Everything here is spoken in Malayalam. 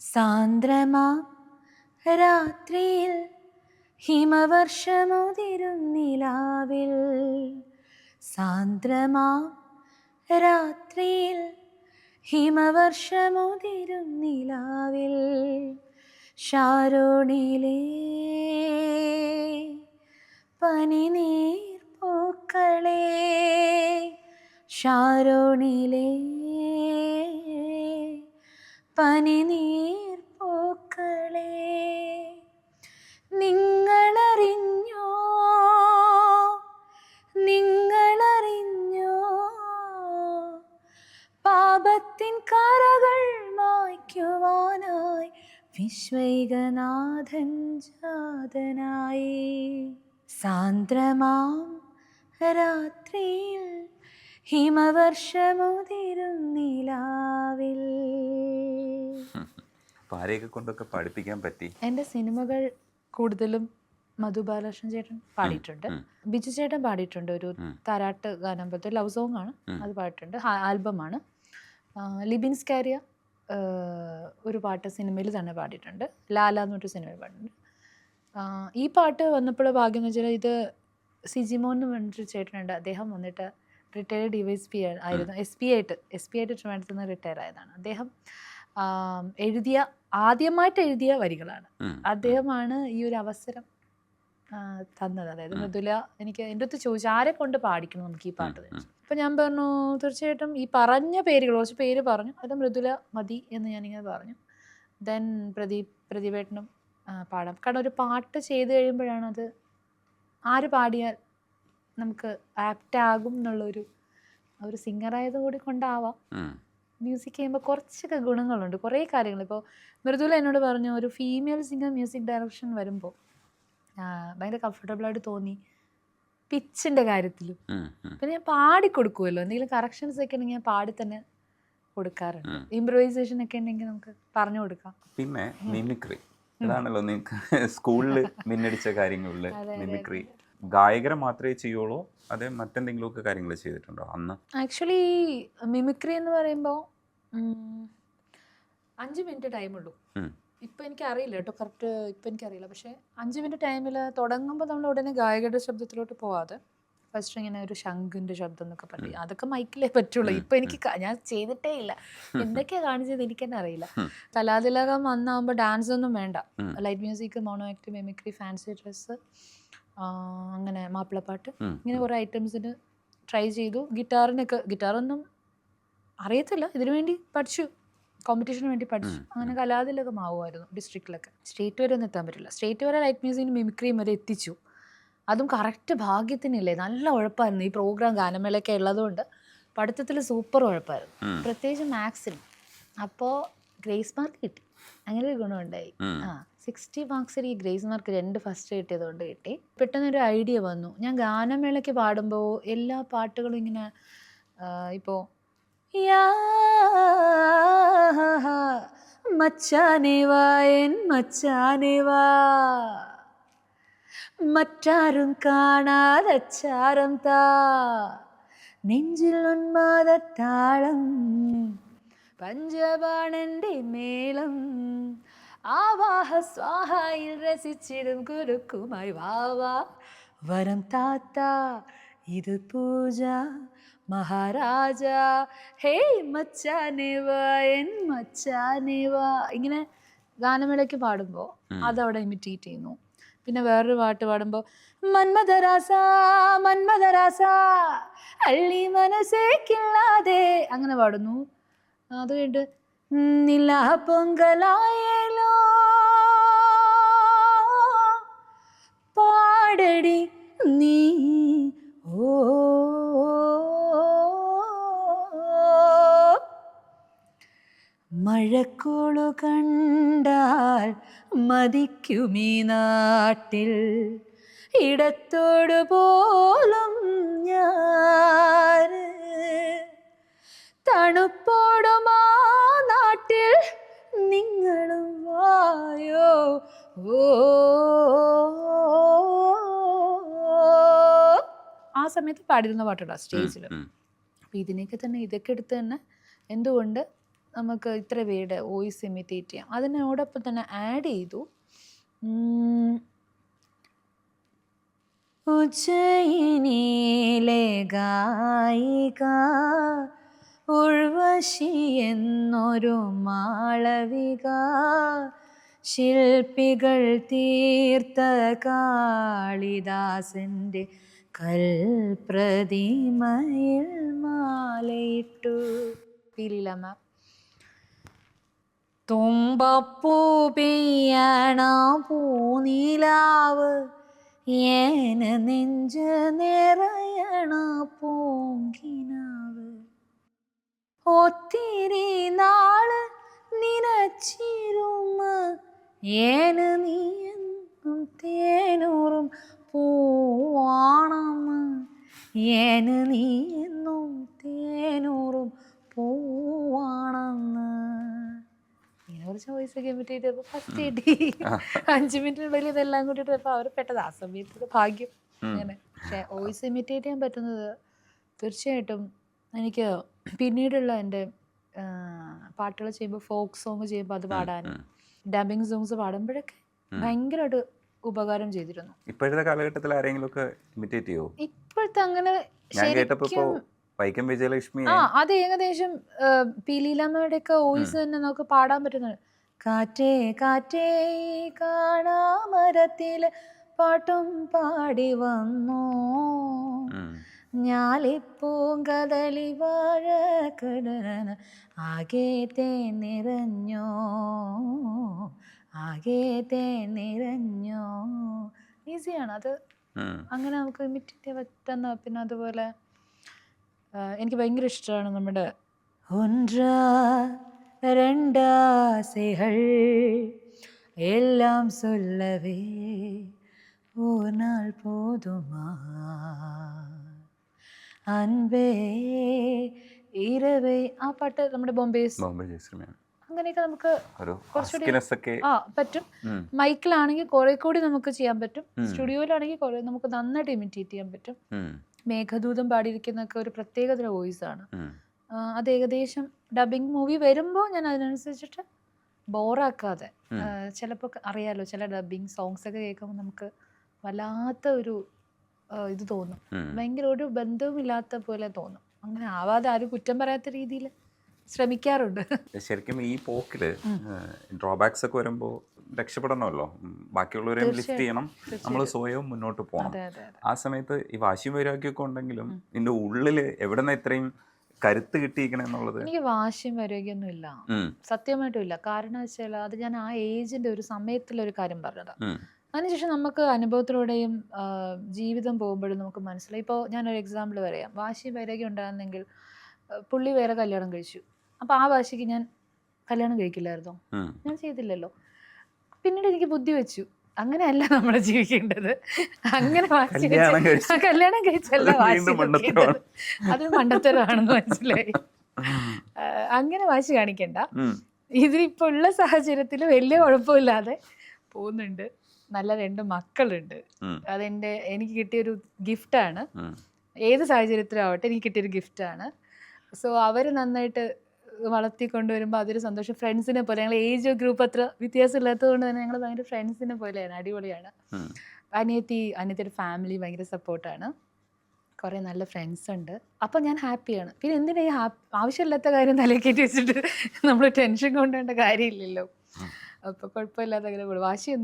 സാന്ദ്രമാ. രാത്രിയിൽ ഹിമവർഷമുതിരുന്നിലാവിൽ. സാന്ദ്രമാ. രാത്രിയിൽ ഹിമവർഷമുതിരുന്നിലാവിൽ. ഷാരോണിലെ പനിനീർ പൂക്കളേ ഷാരോണിലേ പനിനീർ പൂക്കളേ നിങ്ങളറിഞ്ഞോ? നിങ്ങളറിഞ്ഞോ? പാപത്തിൻ കറകൾ മായ്ക്കുവാനായി വിശ്വൈകനാഥൻ ജാതനായി. സാന്ദ്രമാം രാത്രിയിൽ ഹിമവർഷമുതിരും ആരെയൊക്കെ കൊണ്ടൊക്കെ പഠിപ്പിക്കാൻ പറ്റി. എന്റെ സിനിമകൾ കൂടുതലും മധു ബാലകൃഷ്ണൻ ചേട്ടൻ പാടിയിട്ടുണ്ട്. ബിജു ചേട്ടൻ പാടിയിട്ടുണ്ട്. ഒരു തരാട്ട് ഗാനം പോലത്തെ ലവ് സോങ് ആണ്. അത് പാടിയിട്ടുണ്ട്. ആൽബം ആൽബമാണ് ലിബിൻസ് ലിബിൻ സ്കാരിയ ഒരു പാട്ട് സിനിമയിൽ തന്നെ പാടിയിട്ടുണ്ട്. ലാല എന്നൊരു സിനിമയിൽ പാടിയിട്ടുണ്ട്. ഈ പാട്ട് വന്നപ്പോൾ ഭാഗ്യം എന്ന് വെച്ചാൽ ഇത് സിജിമോൻ എന്ന് പറഞ്ഞിട്ടൊരു ചേട്ടനുണ്ട്. അദ്ദേഹം വന്നിട്ട് retired D Y S P ആയിരുന്നു. എസ് പി ആയിട്ട് എസ് പി ആയിട്ട് ട്രിവാൻഡ്രത്ത് നിന്ന് റിട്ടയർ ആയതാണ്. അദ്ദേഹം എഴുതിയ ആദ്യമായിട്ട് എഴുതിയ വരികളാണ്. അദ്ദേഹമാണ് ഈ ഒരു അവസരം തന്നത്. അതായത് മൃദുല എനിക്ക് എന്റെ അടുത്ത് ചോദിച്ചു ആരെ കൊണ്ട് പാടിക്കണം നമുക്ക് ഈ പാട്ട്? അപ്പൊ ഞാൻ പറഞ്ഞു തീർച്ചയായിട്ടും ഈ പറഞ്ഞ പേരുകൾ കുറച്ച് പേര് പറഞ്ഞു അത് മൃദുല മതി എന്ന് ഞാനിങ്ങനെ പറഞ്ഞു. ദെൻ പ്രദീപ് പ്രദീപേട്ടനും പാടാം. കാരണം ഒരു പാട്ട് ചെയ്ത് കഴിയുമ്പോഴാണ് അത് ആര് പാടിയാൽ നമുക്ക് ആപ്റ്റ് ആകും എന്നുള്ളൊരു ഒരു സിംഗറായത് കൂടി കൊണ്ടാവാം. മ്യൂസിക് ചെയ്യുമ്പോൾ കുറച്ചൊക്കെ ഗുണങ്ങളുണ്ട്. കുറേ കാര്യങ്ങൾ. ഇപ്പോൾ മൃദുല എന്നോട് പറഞ്ഞു ഒരു ഫീമെയിൽ സിംഗർ മ്യൂസിക് ഡയറക്ഷൻ വരുമ്പോൾ ഭയങ്കര കംഫർട്ടബിളായിട്ട് തോന്നി പിച്ചിന്റെ കാര്യത്തിലും. പിന്നെ ഞാൻ പാടി കൊടുക്കുമല്ലോ എന്തെങ്കിലും കറക്ഷൻസ് ഒക്കെ ഉണ്ടെങ്കിൽ ഞാൻ പാടി തന്നെ കൊടുക്കാറുണ്ട്. ഇംപ്രൂവൈസേഷൻ ഒക്കെ ഉണ്ടെങ്കിൽ നമുക്ക് പറഞ്ഞു കൊടുക്കാം. പിന്നെ മിമിക്രി ഇതാണല്ലോ നിങ്ങൾക്ക് സ്കൂളിൽ മിന്നടിച്ച കാര്യങ്ങളിൽ മിമിക്രി ഗായകരെ മാത്രമേ ചെയ്യുള്ളൂ അതെ മറ്റെന്തെങ്കിലുമൊക്കെ കാര്യങ്ങൾ ചെയ്തിട്ടുണ്ടോ? അന്ന്? ആക്ച്വലി മിമിക്രി എന്ന് പറയുമ്പോൾ അഞ്ച് മിനിറ്റ് ടൈമുള്ളൂ. ഇപ്പം എനിക്കറിയില്ല കേട്ടോ കറക്റ്റ് ഇപ്പം എനിക്കറിയില്ല. പക്ഷേ അഞ്ച് മിനിറ്റ് ടൈമിൽ തുടങ്ങുമ്പോൾ നമ്മൾ ഉടനെ ഗായകരുടെ ശബ്ദത്തിലോട്ട് പോവാതെ ഫസ്റ്റ് ഇങ്ങനെ ഒരു ശംഖിന്റെ ശബ്ദം എന്നൊക്കെ പറയും. അതൊക്കെ മൈക്കിലേ പറ്റുള്ളൂ. ഇപ്പം എനിക്ക് ഞാൻ ചെയ്തിട്ടേ ഇല്ല. എന്തൊക്കെയാണ് കാണിച്ചത് എനിക്ക് തന്നെ അറിയില്ല. കലാതിലകം വന്നാകുമ്പോൾ ഡാൻസ് ഒന്നും വേണ്ട. Light music mono act mimicry fancy dress അങ്ങനെ മാപ്പിളപ്പാട്ട്. ഇങ്ങനെ കുറേ ഐറ്റംസിന് ട്രൈ ചെയ്തു. ഗിറ്റാറിനൊക്കെ ഗിറ്റാറൊന്നും അറിയത്തില്ല. ഇതിനു വേണ്ടി പഠിച്ചു. കോമ്പറ്റീഷന് വേണ്ടി പഠിച്ചു. അങ്ങനെ കലാതിലൊക്കെ മാവുമായിരുന്നു ഡിസ്ട്രിക്റ്റിലൊക്കെ. സ്റ്റേറ്റ് വരെ ഒന്നും എത്താൻ പറ്റില്ല. സ്റ്റേറ്റ് വരെ ലൈറ്റ് മ്യൂസിക്കിന് മിമിക്രിയും വരെ എത്തിച്ചു. അതും കറക്റ്റ് ഭാഗ്യത്തിനില്ലേ? നല്ല ഉഴപ്പായിരുന്നു. ഈ പ്രോഗ്രാം ഗാനമേളയൊക്കെ ഉള്ളതുകൊണ്ട് പഠിത്തത്തിൽ സൂപ്പർ ഉഴപ്പായിരുന്നു. പ്രത്യേകിച്ച് മാത്സിന്. അപ്പോൾ ഗ്രേസ് മാർക്ക് കിട്ടി. അങ്ങനെ ഒരു ഗുണമുണ്ടായി. ആ. സിക്സ്റ്റി മാർക്സിൽ ഈ ഗ്രേസ് മാർക്ക് രണ്ട് ഫസ്റ്റ് കിട്ടിയതുകൊണ്ട് കിട്ടി. പെട്ടെന്നൊരു ഐഡിയ വന്നു. ഞാൻ ഗാനമേളയ്ക്ക് പാടുമ്പോൾ എല്ലാ പാട്ടുകളും ഇങ്ങനെ ഇപ്പോൾ മച്ചാനെ വാ എൻ മച്ചാനെ വാ. മറ്റാരും കാണാതച്ചാരം താ. നെഞ്ചിൽ ഉന്മാദത്താളം പഞ്ചപാണന്റെ മേളം. ആവാഹ സ്വാഹയിൽ രസിച്ചിടും കുരുക്കുമായി. വാവാ വരം താത്ത ഇത് പൂജ മഹാരാജ. ഹേ മച്ചാനേവ എൻ ഇങ്ങനെ ഗാനമേളയ്ക്ക് പാടുമ്പോൾ അതവിടെ ഇമിറ്റേറ്റ് ചെയ്യുന്നു. പിന്നെ വേറൊരു പാട്ട് പാടുമ്പോൾ മന്മദരാസ മന്മദരാസ അള്ളി മനസ്സേക്കില്ലാതെ. അങ്ങനെ പാടുന്നു. അത് കഴിഞ്ഞിട്ട് നില പൊങ്കലായലോ പാടടി നീ. ഓ. മഴക്കോളു കണ്ടാൽ മതിക്കുമീ നാട്ടിൽ. ഇടത്തോടു പോലും ഞാൻ തണുപ്പോടും നാട്ടിൽ നിങ്ങളും വായോ. ഓ. സമയത്ത് പാടിയിരുന്ന പാട്ടുള്ള സ്റ്റേജിൽ അപ്പം അപ്പോൾ ഇതിനെയൊക്കെ തന്നെ ഇതൊക്കെ എടുത്ത് തന്നെ എന്തുകൊണ്ട് നമുക്ക് ഇത്ര പേരുടെ വോയിസ് ഇമിറ്റേറ്റ് ചെയ്യാം? അതിനോടൊപ്പം തന്നെ ആഡ് ചെയ്തു ഉജ്ജയിനിയിലെ ഗായിക ഉർവശി എന്നൊരു മാളവിക ശില്പികൾ തീർത്ത കാളിദാസന്റെ കൽപ്രതിമയിൽ മാലയിട്ടു. മാം. തുമ്പപ്പൂ പെയ്യണ പൂനിലാവ് ഏന നെഞ്ച് നിറയണ പൂങ്കിനാവ്. ഒത്തിരി നാൾ നിനച്ചിരുമ ഏന നീ ഏന് നീ എന്നും തേനൂറും പൂവാണെന്ന്. ഇങ്ങനെ കുറച്ച് വോയിസ് ഒക്കെ ഇമിറ്റേറ്റ് ചെയ്തപ്പോൾ ഫസ്റ്റ് കിട്ടി. അഞ്ച് മിനിറ്റിനുള്ളിൽ ഇതെല്ലാം കൂട്ടിയിട്ട് അപ്പോൾ അവർ പെട്ടത് ആ സമയത്ത് ഭാഗ്യം. അങ്ങനെ. പക്ഷേ വോയിസ് ഇമിറ്റേറ്റ് ചെയ്യാൻ പറ്റുന്നത് തീർച്ചയായിട്ടും എനിക്ക് പിന്നീടുള്ള എന്റെ പാട്ടുകൾ ചെയ്യുമ്പോൾ ഫോക്ക് സോങ് ചെയ്യുമ്പോൾ അത് പാടാനും. ഡബിങ് സോങ്സ് പാടുമ്പോഴൊക്കെ. ഭയങ്കരമായിട്ട് ഉപകാരം ചെയ്തിരുന്നു. ഇപ്പോഴത്തെ കാലഘട്ടത്തിൽ ആരെങ്കിലും ഒക്കെ ഇമിറ്റേറ്റ് ചെയ്യോ ഇപ്പോഴത്തെ അങ്ങനെ ഞാൻ കേട്ടപ്പോ ഇപ്പോ വൈക്കം വിജയലക്ഷ്മി ആ അത് ഏകദേശം പീലീലമ്മയുടെ ഒക്കെ വോയിസ് തന്നെ നമുക്ക് പാടാൻ പറ്റുന്നുണ്ട് കാറ്റേ കാറ്റേ കാണാ കാണാമരത്തിൽ പാട്ടും പാടി വന്നു. ഞാലിപ്പൂങ്കതളി വാഴ കടന ആകെ തേ നിറഞ്ഞോ. ആകെ തേ നിറഞ്ഞോ. ഈസിയാണ് അത്. അങ്ങനെ നമുക്ക് ഇമിറ്റേറ്റ് ചെയ്യാൻ പറ്റുന്ന പിന്നെ അതുപോലെ എനിക്ക് ഭയങ്കര ഇഷ്ടമാണ് നമ്മുടെ എല്ലാം സൊല്ലവേ ஒரு நாள் போதுமா അൻപേ ഇരവേ ആ പാട്ട് നമ്മുടെ ബോംബെ ബോംബെ ജയശ്രീമാണ് അങ്ങനെയൊക്കെ നമുക്ക് കുറച്ചുകൂടി- ആ പറ്റും. മൈക്കിലാണെങ്കിൽ കുറെ കൂടി നമുക്ക് ചെയ്യാൻ പറ്റും സ്റ്റുഡിയോയിലാണെങ്കിൽ കുറെ നമുക്ക് നന്നായിട്ട് ഇമിറ്റേറ്റ് ചെയ്യാൻ പറ്റും. മേഘദൂതം പാടിയിരിക്കുന്നൊക്കെ ഒരു പ്രത്യേകതര വോയിസ് ആണ്. അത് ഏകദേശം ഡബിങ് മൂവി വരുമ്പോൾ ഞാൻ അതിനനുസരിച്ചിട്ട് ബോറാക്കാതെ. ചിലപ്പോൾ അറിയാലോ ചില ഡബിങ് സോങ്സ് ഒക്കെ കേൾക്കുമ്പോൾ നമുക്ക് വല്ലാത്ത ഒരു ഇത് തോന്നും ഭയങ്കര ഒരു ബന്ധവുമില്ലാത്ത പോലെ തോന്നും അങ്ങനെ ആവാതെ ആരും കുറ്റം പറയാത്ത രീതിയിൽ ശ്രമിക്കാറുണ്ട്. ശരിക്കും ഈ പോക്കിൽ ഡ്രോബാക്സ് ഒക്കെ വരുമ്പോൾ രക്ഷപ്പെടണമല്ലോ. ബാക്കിയുള്ളവരെയും ലിഫ്റ്റ് ചെയ്യണം. നമ്മൾ സ്വയം മുന്നോട്ട് പോകണം. ആ സമയത്ത് ഈ വാശിയും വൈരാഗ്യമൊക്കെ ഉണ്ടെങ്കിലും നിന്റെ ഉള്ളിൽ എവിടെ നിന്ന് ഇത്രയും കരുത്ത് കിട്ടിയിരിക്കണം എന്നുള്ളത്? എനിക്ക് വാശിയും വരികയൊന്നും ഇല്ല. സത്യമായിട്ടും ഇല്ല. കാരണം വെച്ചാൽ അത് ഞാൻ ആ ഏജിന്റെ ഒരു സമയത്തിലൊരു കാര്യം പറഞ്ഞത്. അതിനുശേഷം നമുക്ക് അനുഭവത്തിലൂടെയും ജീവിതം പോകുമ്പോഴും നമുക്ക് മനസ്സിലായി. ഇപ്പോൾ ഞാനൊരു എക്സാമ്പിൾ പറയാം. വാശി വൈരാഗ്യം ഉണ്ടായിരുന്നെങ്കിൽ പുള്ളി വേറെ കല്യാണം കഴിച്ചു. അപ്പോൾ ആ വാശിക്ക് ഞാൻ കല്യാണം കഴിക്കില്ലായിരുന്നോ. ഞാൻ ചെയ്തില്ലല്ലോ. പിന്നീട് എനിക്ക് ബുദ്ധി വെച്ചു. അങ്ങനെയല്ല നമ്മൾ ജീവിക്കേണ്ടത്. അങ്ങനെ വാശി കല്യാണം വെച്ച് കല്യാണം കഴിച്ചല്ല വാശി വെക്കേണ്ടത്. അത് മണ്ടത്തരമാണെന്ന് മനസ്സിലായി. അങ്ങനെ വാശി കാണിക്കണ്ട. ഇതിലിപ്പോൾ ഉള്ള സാഹചര്യത്തിൽ വലിയ കുഴപ്പമില്ലാതെ പോകുന്നുണ്ട്. നല്ല രണ്ട് മക്കളുണ്ട്. അതെന്റെ എനിക്ക് കിട്ടിയൊരു ഗിഫ്റ്റാണ്. ഏത് സാഹചര്യത്തിലാവട്ടെ എനിക്ക് കിട്ടിയൊരു ഗിഫ്റ്റാണ്. സോ അവർ നന്നായിട്ട് വളർത്തിക്കൊണ്ടുവരുമ്പോൾ അതൊരു സന്തോഷം. ഫ്രണ്ട്സിനെ പോലെ ഞങ്ങൾ ഏജ് ഗ്രൂപ്പ് അത്ര വ്യത്യാസം ഇല്ലാത്തത് കൊണ്ട് തന്നെ ഞങ്ങൾ ഭയങ്കര ഫ്രണ്ട്സിനെ പോലെയാണ് അടിപൊളിയാണ്. അനിയത്തി അനിയത്തിയുടെ ഫാമിലി ഭയങ്കര സപ്പോർട്ടാണ് കുറേ നല്ല ഫ്രണ്ട്സ് ഉണ്ട്. അപ്പം ഞാൻ ഹാപ്പിയാണ് പിന്നെ എന്തിനാ ഈ ഹാപ്പി ആവശ്യമില്ലാത്ത കാര്യം തലക്കേറ്റി വെച്ചിട്ട് നമ്മൾ ടെൻഷൻ കൊണ്ടുവേണ്ട കാര്യമില്ലല്ലോ. അപ്പോൾ കുഴപ്പമില്ലാത്ത അങ്ങനെ വാശിയൊന്നും